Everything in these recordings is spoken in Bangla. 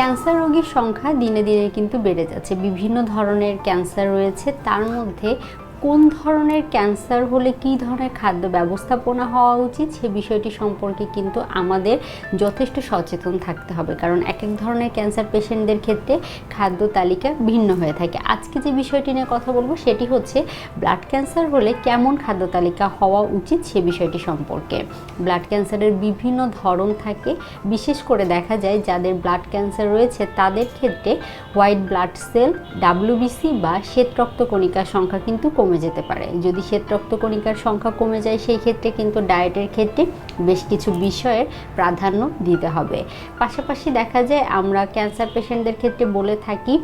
ক্যান্সার রোগীর সংখ্যা দিনে দিনে কিন্তু বেড়ে যাচ্ছে। বিভিন্ন ধরনের ক্যান্সার রয়েছে তার মধ্যে কোন ধরনের ক্যান্সার হলে কী ধরনের খাদ্য ব্যবস্থাপনা হওয়া উচিত, সে বিষয়টি সম্পর্কে কিন্তু আমাদের যথেষ্ট সচেতন থাকতে হবে। কারণ এক এক ধরনের ক্যান্সার পেশেন্টদের ক্ষেত্রে খাদ্য তালিকা ভিন্ন হয়ে থাকে। আজকে যে বিষয়টি নিয়ে কথা বলব সেটি হচ্ছে ব্লাড ক্যান্সার হলে কেমন খাদ্য তালিকা হওয়া উচিত সে বিষয়টি সম্পর্কে। ব্লাড ক্যান্সারের বিভিন্ন ধরন থাকে, বিশেষ করে দেখা যায় যাদের ব্লাড ক্যান্সার রয়েছে তাদের ক্ষেত্রে হোয়াইট ব্লাড সেল, ডাব্লিউবিসি বা শ্বেত রক্তকণিকার সংখ্যা কিন্তু কমে যেতে পারে। যদি শ্বেত রক্তকণিকার সংখ্যা কমে যায়, সেই ক্ষেত্রে কিন্তু ডায়েটের ক্ষেত্রে বেশ কিছু বিষয়ের প্রাধান্য দিতে হবে। পাশাপাশি দেখা যায়, আমরা ক্যান্সার পেশেন্টদের ক্ষেত্রে বলে থাকি,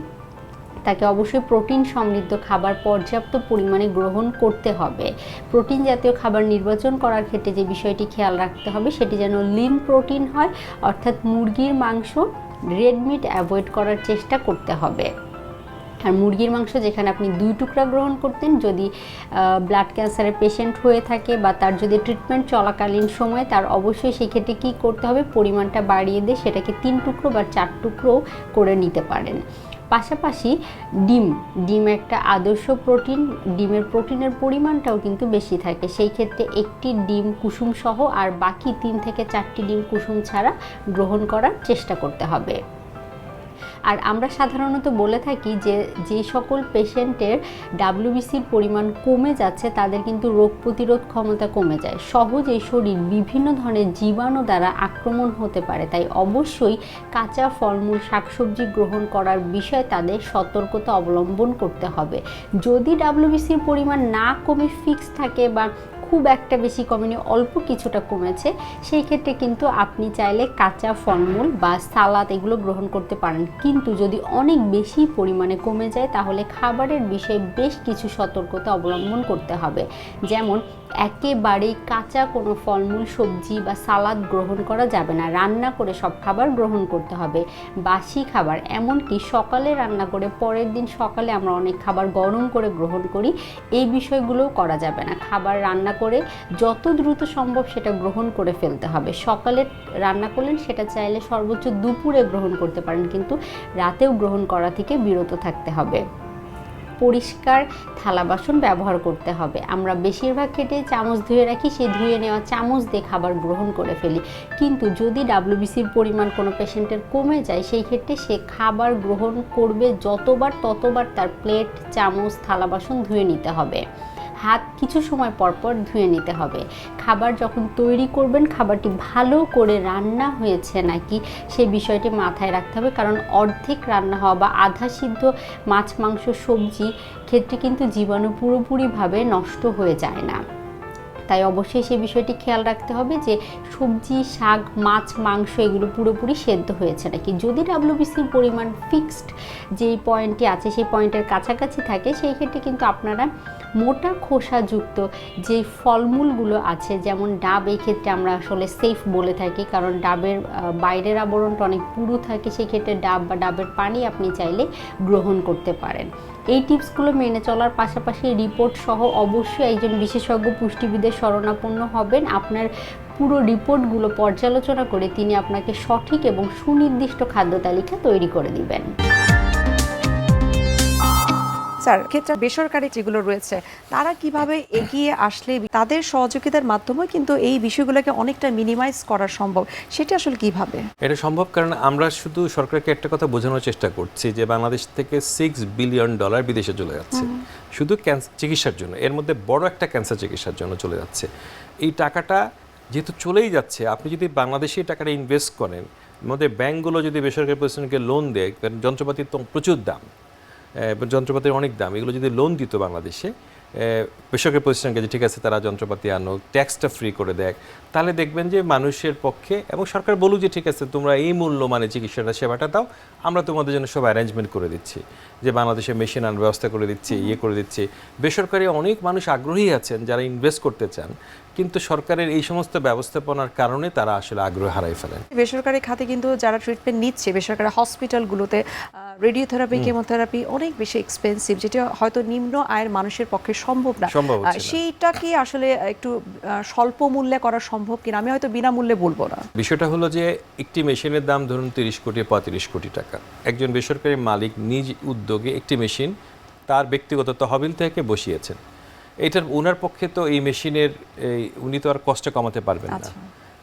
তাকে অবশ্যই প্রোটিন সমৃদ্ধ খাবার পর্যাপ্ত পরিমাণে গ্রহণ করতে হবে। প্রোটিন জাতীয় খাবার নির্বাচন করার ক্ষেত্রে যে বিষয়টি খেয়াল রাখতে হবে, সেটি যেন লিম প্রোটিন হয়, অর্থাৎ মুরগির মাংস রেড মিট অ্যাভয়েড করার চেষ্টা করতে হবে। আর মুরগির মাংস যেখানে আপনি দুই টুকরা গ্রহণ করতেন, যদি ব্লাড ক্যান্সারের পেশেন্ট হয়ে থাকে বা তার যদি ট্রিটমেন্ট চলাকালীন সময়ে, তার অবশ্যই সেক্ষেত্রে কী করতে হবে? পরিমাণটা বাড়িয়ে দিয়ে সেটাকে তিন টুকরো বা চার টুকরো করে নিতে পারেন। পাশাপাশি ডিম ডিম একটা আদর্শ প্রোটিন ডিমের প্রোটিনের পরিমাণটাও কিন্তু বেশি থাকে। সেই ক্ষেত্রে একটি ডিম কুসুম সহ আর বাকি তিন থেকে চারটি ডিম কুসুম ছাড়া গ্রহণ করার চেষ্টা করতে হবে। আর আমরা সাধারণত বলে থাকি যে যে সকল পেশেন্টের ডাব্লিউবিসির পরিমাণ কমে যাচ্ছে, তাদের কিন্তু রোগ প্রতিরোধ ক্ষমতা কমে যায়। সহজেই শরীর বিভিন্ন ধরনের জীবাণু দ্বারা আক্রমণ হতে পারে, তাই অবশ্যই কাঁচা ফলমূল, শাকসবজি গ্রহণ করার বিষয়ে তাদের সতর্কতা অবলম্বন করতে হবে। যদি ডাব্লিউবিসির পরিমাণ না কমে ফিক্স থাকে বা খুব একটা বেশি কমেনি, অল্প কিছুটা কমেছে। সেই ক্ষেত্রে কিন্তু আপনি চাইলে কাঁচা ফলমূল বা সালাদ এগুলো গ্রহণ করতে পারেন। কিন্তু যদি অনেক বেশি পরিমাণে কমে যায়, তাহলে খাবারের বিষয়ে বেশ কিছু সতর্কতা অবলম্বন করতে হবে। যেমন, একেবারেই কাঁচা কোনো ফলমূল, সবজি বা সালাদ গ্রহণ করা যাবে না। রান্না করে সব খাবার গ্রহণ করতে হবে। বাসি খাবার, এমনকি সকালে রান্না করে পরের দিন সকালে আমরা অনেক খাবার গরম করে গ্রহণ করি, এই বিষয়গুলোও করা যাবে না। খাবার রান্না করে যত দ্রুত সম্ভব সেটা গ্রহণ করে ফেলতে হবে। সকালে রান্না করলেন সেটা চাইলে সর্বোচ্চ দুপুরে গ্রহণ করতে পারেন, কিন্তু রাতেও গ্রহণ করা থেকে বিরত থাকতে হবে। পরিষ্কার থালা বাসন ব্যবহার করতে হবে। আমরা বেশিরভাগ ক্ষেত্রে চামচ ধুয়ে রাখি, সেই ধুয়ে নেওয়া চামচ দিয়ে খাবার গ্রহণ করে ফেলি। কিন্তু যদি ডাব্লিউবিসির পরিমাণ কোনো পেশেন্টের কমে যায়, সেই ক্ষেত্রে সে খাবার গ্রহণ করবে যতবার ততবার তার প্লেট, চামচ, থালা বাসন ধুয়ে নিতে হবে। হাত কিছু সময় পরপর পর ধুয়ে নিতে হবে। খাবার যখন তৈরি করবেন, খাবারটি ভালো করে রান্না হয়েছে নাকি সে বিষয়টি মাথায় রাখতে হবে। কারণ অর্ধেক রান্না হওয়া বা আধা সিদ্ধ মাছ, মাংস, সবজি ক্ষেত্রে কিন্তু জীবাণু পুরোপুরিভাবে নষ্ট হয়ে যায় না। তাই অবশ্যই সেই বিষয়টি খেয়াল রাখতে হবে যে সবজি, শাক, মাছ, মাংস এগুলো পুরোপুরি সেদ্ধ হয়েছে নাকি? যদি ডাব্লিউবিসির পরিমাণ ফিক্সড যেই পয়েন্টটি আছে, সেই পয়েন্টের কাছাকাছি থাকে, সেই ক্ষেত্রে কিন্তু আপনারা মোটা খোসাযুক্ত যে ফলমূলগুলো আছে, যেমন ডাব, এই ক্ষেত্রে আমরা আসলে সেফ বলে থাকি। কারণ ডাবের বাইরের আবরণটা অনেক পুরু থাকে সেক্ষেত্রে ডাব বা ডাবের পানি আপনি চাইলে গ্রহণ করতে পারেন। এই টিপসগুলো মেনে চলার পাশাপাশি রিপোর্ট সহ অবশ্যই একজন বিশেষজ্ঞ পুষ্টিবিদের শরণাপন্ন হবেন। আপনার পুরো রিপোর্টগুলো পর্যালোচনা করে তিনি আপনাকে সঠিক এবং সুনির্দিষ্ট খাদ্য তালিকা তৈরি করে দিবেন। স্যার ক্ষেত্রে বেসরকারি যেগুলো রয়েছে তারা কীভাবে এগিয়ে আসলে তাদের সহযোগিতার মাধ্যমে কিন্তু এই বিষয়গুলোকে অনেকটা মিনিমাইজ করা সম্ভব? সেটা আসলে কীভাবে? এটা সম্ভব কারণ আমরা শুধু সরকারকে একটা কথা বোঝানোর চেষ্টা করছি যে বাংলাদেশ থেকে সিক্স বিলিয়ন ডলার বিদেশে চলে যাচ্ছে। শুধু চিকিৎসার জন্য এর মধ্যে বড় একটা ক্যান্সার চিকিৎসার জন্য চলে যাচ্ছে। এই টাকাটা যেহেতু চলেই যাচ্ছে আপনি যদি বাংলাদেশে টাকাটা ইনভেস্ট করেন আমাদের ব্যাংকগুলো যদি বেসরকারি প্রতিষ্ঠানকে লোন দেয় কারণ যন্ত্রপাতির তো প্রচুর দাম। যন্ত্রপাতির অনেক দাম। এগুলো যদি লোন দিত বাংলাদেশে বেসরকারি প্রতিষ্ঠানকে যে ঠিক আছে, তারা যন্ত্রপাতি আনো ট্যাক্সটা ফ্রি করে দেয় তাহলে দেখবেন যে মানুষের পক্ষে এবং সরকার বলুক যে, ঠিক আছে, তোমরা এই মূল্য মানে চিকিৎসাটা সেবাটা দাও, আমরা তোমাদের জন্য সব অ্যারেঞ্জমেন্ট করে দিচ্ছি। যে বাংলাদেশে মেশিন আনার ব্যবস্থা করে দিচ্ছি ইয়ে করে দিচ্ছি। বেসরকারি অনেক মানুষ আগ্রহী আছেন, যারা ইনভেস্ট করতে চান কিন্তু সরকারের এই সমস্ত ব্যবস্থাপনার কারণে তারা আসলে আগ্রহ হারাই ফেলেন। বেসরকারি খাতে কিন্তু যারা ট্রিটমেন্ট নিচ্ছে বেসরকারি হসপিটালগুলোতে রেডিওথেরাপি কেমোথেরাপি অনেক বেশি এক্সপেন্সিভ যেটা হয়তো নিম্ন আয়ের মানুষের পক্ষে সম্ভব না। সেইটা কি আসলে একটু স্বল্প মূল্যে করা সম্ভব কিনা আমি হয়তো বিনামূল্যে বলব না। বিষয়টা হলো যে একটি মেশিনের দাম ধরুন তিরিশ কোটি পঁয়ত্রিশ কোটি টাকা। একজন বেসরকারি মালিক নিজ উদ্যোগে একটি মেশিন তার ব্যক্তিগত তহবিল থেকে বসিয়েছেন। এটার ওনার পক্ষে তো এই মেশিনের এই উনি তো আর কষ্ট কমাতে পারবেন না। আচ্ছা।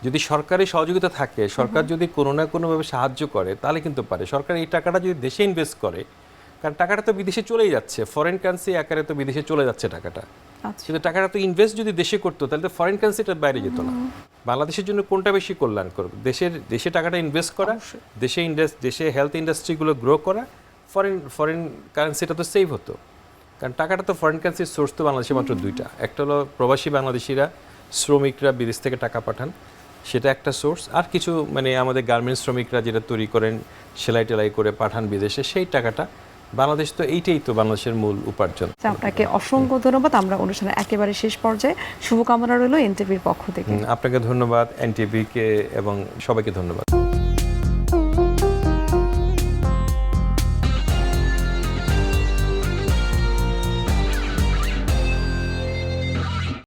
যদি সরকারি সহযোগিতা থাকে সরকার যদি কোনো না কোনোভাবে সাহায্য করে তাহলে কিন্তু পারে। সরকার এই টাকাটা যদি দেশে ইনভেস্ট করে কারণ টাকাটা তো বিদেশে চলেই যাচ্ছে ফরেন কারেন্সি আকারে তো বিদেশে চলে যাচ্ছে টাকাটা। আচ্ছা। কিন্তু টাকাটা তো ইনভেস্ট যদি দেশে করতো তাহলে তো ফরেন কারেন্সিটার বাইরে যেত না। বাংলাদেশের জন্য কোনটা বেশি কল্যাণ করবে? দেশের দেশে টাকাটা ইনভেস্ট করা দেশে ইন্ডাস্ট দেশে হেলথ ইন্ডাস্ট্রিগুলো গ্রো করা ফরেন ফরেন কারেন্সিটা তো সেভ হতো। কারণ টাকাটা তো ফরেন কারেন্সির সোর্স তো বাংলাদেশে মাত্র দুইটা। একটা হলো প্রবাসী বাংলাদেশিরা শ্রমিকরা বিদেশ থেকে টাকা পাঠান সেটা একটা সোর্স আর কিছু মানে আমাদের গার্মেন্টস শ্রমিকরা যেটা তৈরি করেন সেলাই টেলাই করে পাঠান বিদেশে সেই টাকাটা বাংলাদেশ তো এইটাই তো বাংলাদেশের মূল উপার্জন। আচ্ছা, আপনাকে অসংখ্য ধন্যবাদ। আমরা অনুষ্ঠানের একেবারে শেষ পর্যায়ে শুভকামনা রইল এনটিভির পক্ষ থেকে। আপনাকে ধন্যবাদ এনটিভিকে এবং সবাইকে ধন্যবাদ।